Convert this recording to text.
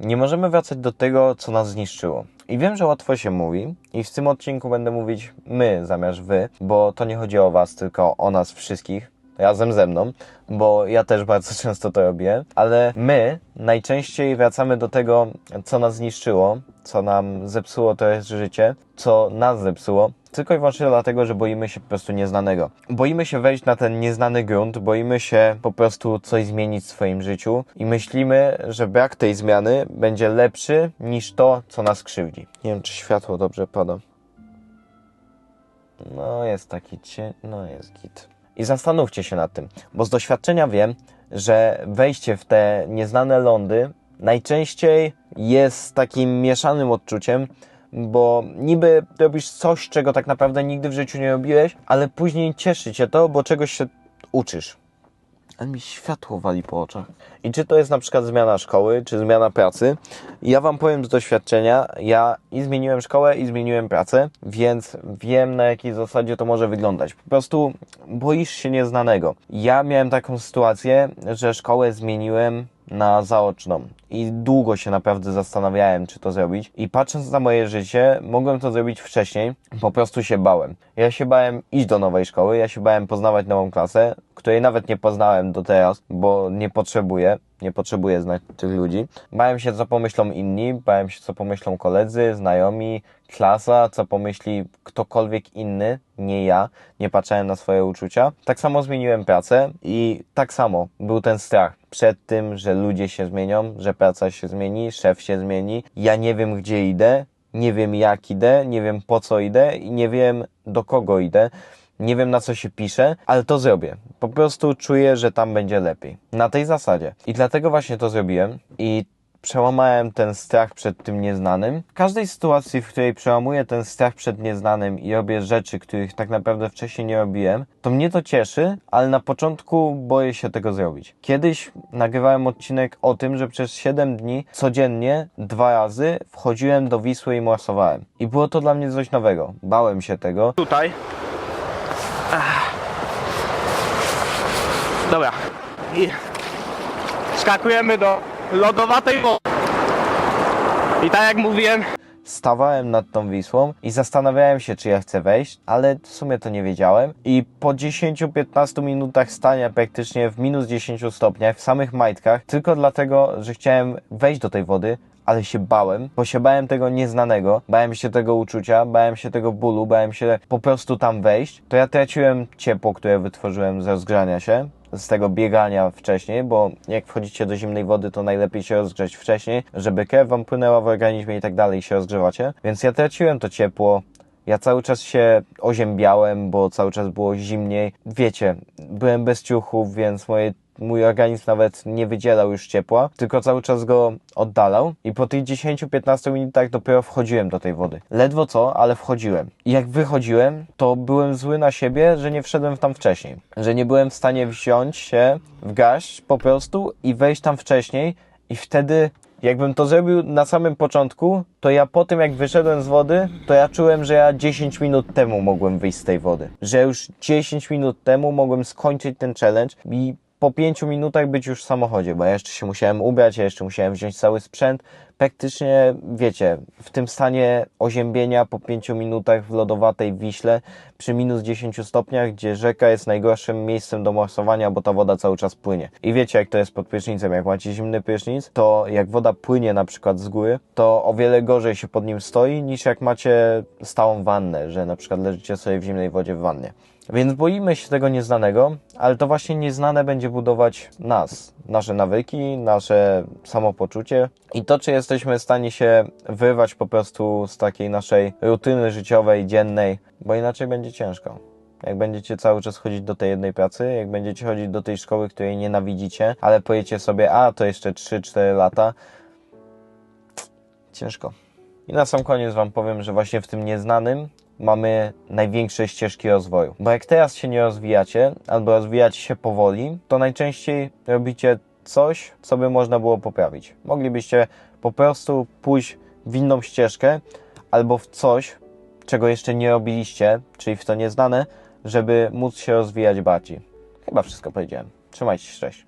nie możemy wracać do tego, co nas zniszczyło. I wiem, że łatwo się mówi, i w tym odcinku będę mówić my zamiast wy, bo to nie chodzi o was, tylko o nas wszystkich razem ze mną, bo ja też bardzo często to robię, ale my najczęściej wracamy do tego, co nas zniszczyło, co nam zepsuło to jest życie, co nas zepsuło, tylko i wyłącznie dlatego, że boimy się po prostu nieznanego. Boimy się wejść na ten nieznany grunt, boimy się po prostu coś zmienić w swoim życiu i myślimy, że brak tej zmiany będzie lepszy niż to, co nas krzywdzi. Nie wiem, czy światło dobrze pada. No, jest taki cień, no jest git. I zastanówcie się nad tym, bo z doświadczenia wiem, że wejście w te nieznane lądy najczęściej jest takim mieszanym odczuciem, bo niby robisz coś, czego tak naprawdę nigdy w życiu nie robiłeś, ale później cieszy cię to, bo czegoś się uczysz. Ale mi światło wali po oczach. I czy to jest na przykład zmiana szkoły, czy zmiana pracy? Ja Wam powiem z doświadczenia, ja i zmieniłem szkołę, i zmieniłem pracę, więc wiem na jakiej zasadzie to może wyglądać. Po prostu boisz się nieznanego. Ja miałem taką sytuację, że szkołę zmieniłem na zaoczną i długo się naprawdę zastanawiałem, czy to zrobić. I patrząc na moje życie, mogłem to zrobić wcześniej, po prostu się bałem. Ja się bałem iść do nowej szkoły, ja się bałem poznawać nową klasę, której nawet nie poznałem do teraz, bo nie potrzebuję. Nie potrzebuję znać tych ludzi. Bałem się, co pomyślą inni, bałem się, co pomyślą koledzy, znajomi, klasa, co pomyśli ktokolwiek inny, nie ja. Nie patrzyłem na swoje uczucia. Tak samo zmieniłem pracę i tak samo był ten strach przed tym, że ludzie się zmienią, że praca się zmieni, szef się zmieni. Ja nie wiem, gdzie idę, nie wiem, jak idę, nie wiem, po co idę i nie wiem, do kogo idę. Nie wiem na co się pisze, ale to zrobię. Po prostu czuję, że tam będzie lepiej. Na tej zasadzie. I dlatego właśnie to zrobiłem i przełamałem ten strach przed tym nieznanym. W każdej sytuacji, w której przełamuję ten strach przed nieznanym i robię rzeczy, których tak naprawdę wcześniej nie robiłem, to mnie to cieszy, ale na początku boję się tego zrobić. Kiedyś nagrywałem odcinek o tym, że przez 7 dni codziennie dwa razy wchodziłem do Wisły i morsowałem. I było to dla mnie coś nowego. Bałem się tego. Tutaj. Dobra. I skakujemy do lodowatej wody. I tak jak mówiłem, stawałem nad tą Wisłą i zastanawiałem się, czy ja chcę wejść, ale w sumie to nie wiedziałem. I po 10-15 minutach stania praktycznie w minus 10 stopniach, w samych majtkach, tylko dlatego, że chciałem wejść do tej wody, ale się bałem, bo się bałem tego nieznanego, bałem się tego uczucia, bałem się tego bólu, bałem się po prostu tam wejść, to ja traciłem ciepło, które wytworzyłem ze rozgrzania się, z tego biegania wcześniej, bo jak wchodzicie do zimnej wody, to najlepiej się rozgrzać wcześniej, żeby krew wam płynęła w organizmie i tak dalej, się rozgrzewacie. Więc ja traciłem to ciepło, ja cały czas się oziębiałem, bo cały czas było zimniej. Wiecie, byłem bez ciuchów, więc moje mój organizm nawet nie wydzielał już ciepła, tylko cały czas go oddalał i po tych 10-15 minutach dopiero wchodziłem do tej wody. Ledwo co, ale wchodziłem. I jak wychodziłem, to byłem zły na siebie, że nie wszedłem tam wcześniej. Że nie byłem w stanie wziąć się w garść po prostu i wejść tam wcześniej i wtedy Jakbym to zrobił na samym początku, to ja po tym jak wyszedłem z wody, to ja czułem, że ja 10 minut temu mogłem wyjść z tej wody. Że już 10 minut temu mogłem skończyć ten challenge i po 5 minutach być już w samochodzie, bo ja jeszcze się musiałem ubrać, ja jeszcze musiałem wziąć cały sprzęt. Praktycznie, wiecie, w tym stanie oziębienia po 5 minutach w lodowatej Wiśle przy minus 10 stopniach, gdzie rzeka jest najgorszym miejscem do morsowania, bo ta woda cały czas płynie. I wiecie, jak to jest pod prysznicem. Jak macie zimny prysznic, to jak woda płynie na przykład z góry, to o wiele gorzej się pod nim stoi, niż jak macie stałą wannę, że na przykład leżycie sobie w zimnej wodzie w wannie. Więc boimy się tego nieznanego, ale to właśnie nieznane będzie budować nas, nasze nawyki, nasze samopoczucie i to, czy jesteśmy w stanie się wyrwać po prostu z takiej naszej rutyny życiowej, dziennej, bo inaczej będzie ciężko. Jak będziecie cały czas chodzić do tej jednej pracy, jak będziecie chodzić do tej szkoły, której nienawidzicie, ale powiecie sobie, a to jeszcze 3-4 lata, ciężko. I na sam koniec Wam powiem, że właśnie w tym nieznanym mamy największe ścieżki rozwoju. Bo jak teraz się nie rozwijacie, albo rozwijacie się powoli, to najczęściej robicie coś, co by można było poprawić. Moglibyście po prostu pójść w inną ścieżkę, albo w coś, czego jeszcze nie robiliście, czyli w to nieznane, żeby móc się rozwijać bardziej. Chyba wszystko powiedziałem. Trzymajcie się, cześć.